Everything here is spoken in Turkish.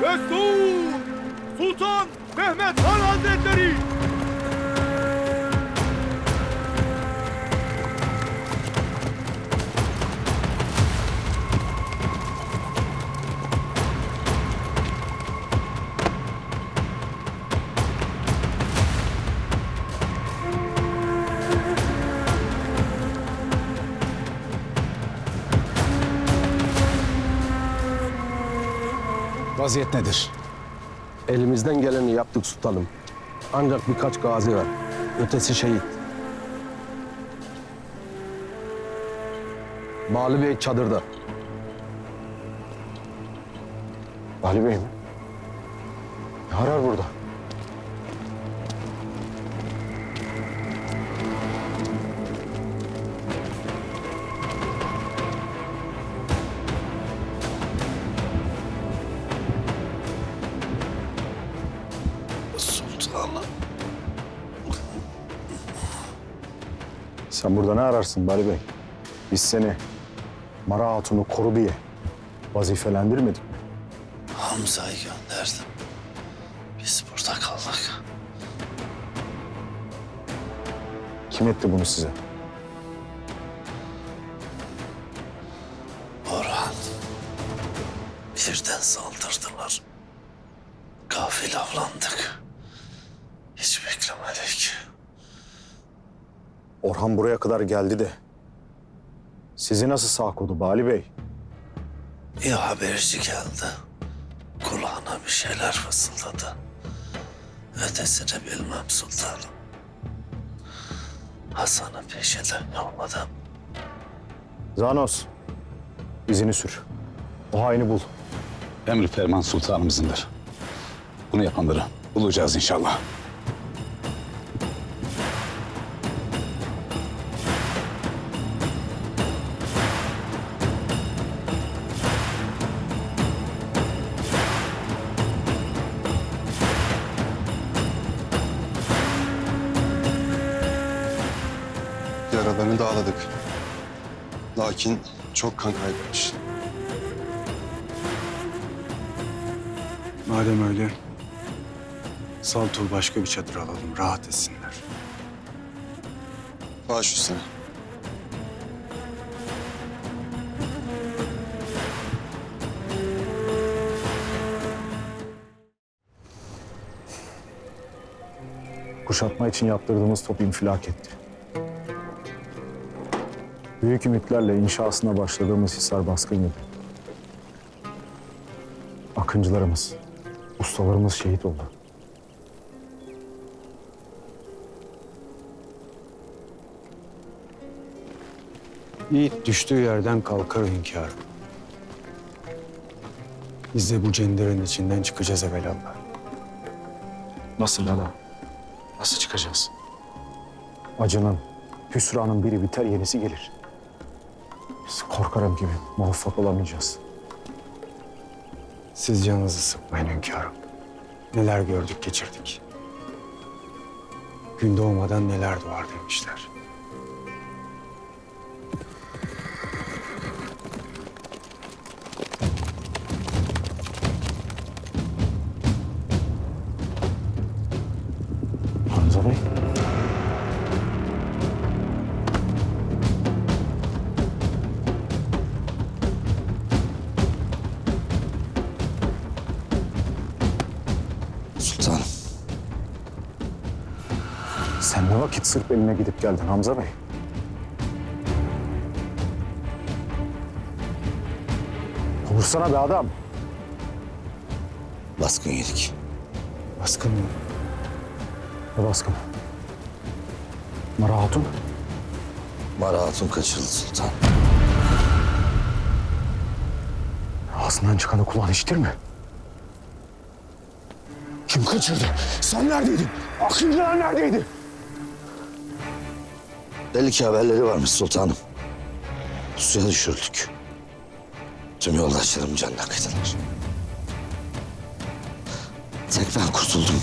Destur! Sultan Mehmet Han Hazretleri! Vaziyet nedir? Elimizden geleni yaptık sultanım. Ancak birkaç gazi var. Ötesi şehit. Bali Bey çadırda. Vali Bey mi? Ne arar burada? Sen burada ne ararsın Vali Bey? Biz seni Mara Hatun'u koru diye vazifelendirmedik mi? Hamza'yı gönderdim. Biz burada kaldık. Kim etti bunu size? Orhan. Birden saldırdılar. Gafil avlandık. Hiç beklemedik. Orhan buraya kadar geldi de. Sizi nasıl sağ kodu Bali Bey? Bir haberci geldi. Kulağına bir şeyler fısıldadı. Ötesini bilmem sultanım. Hasan'ı peşinden yolladım. Zanos, izini sür. O haini bul. Emri ferman sultanımızındır. Bunu yapanları bulacağız inşallah. Yaralarını dağladık. Lakin çok kan kaybetmiş. Madem öyle, Saltuğ'u başka bir çadır alalım, rahat etsinler. Baş üstüne. Kuşatma için yaptırdığımız top infilak etti. Büyük ümitlerle inşasına başladığımız Hisar baskın. Akıncılarımız, ustalarımız şehit oldu. Yiğit düştüğü yerden kalkar hünkârım. Biz de bu cenderin içinden çıkacağız evelallah. Nasıl Lala? Nasıl çıkacağız? Acının, hüsranın biri biter yenisi gelir. Korkarım gibi muvaffak olamayacağız. Siz canınızı sıkmayın hünkârım. Neler gördük geçirdik. Gün doğmadan neler doğar demişler. Sen ne vakit sırf eline gidip geldin Hamza Bey? Konuşsana be adam. Baskın yedik. Baskın mı? Ne baskın? Mara Hatun. Mara Hatun kaçırıldı sultan. Ağzından çıkanı kulağın işitir mi? Kim kaçırdı? Sen neredeydin? Akıncılar neredeydi? Belli ki haberleri varmış sultanım. Suya düşürüldük. Tüm yoldaşlarım canına kıydılar. Tek ben kurtuldum.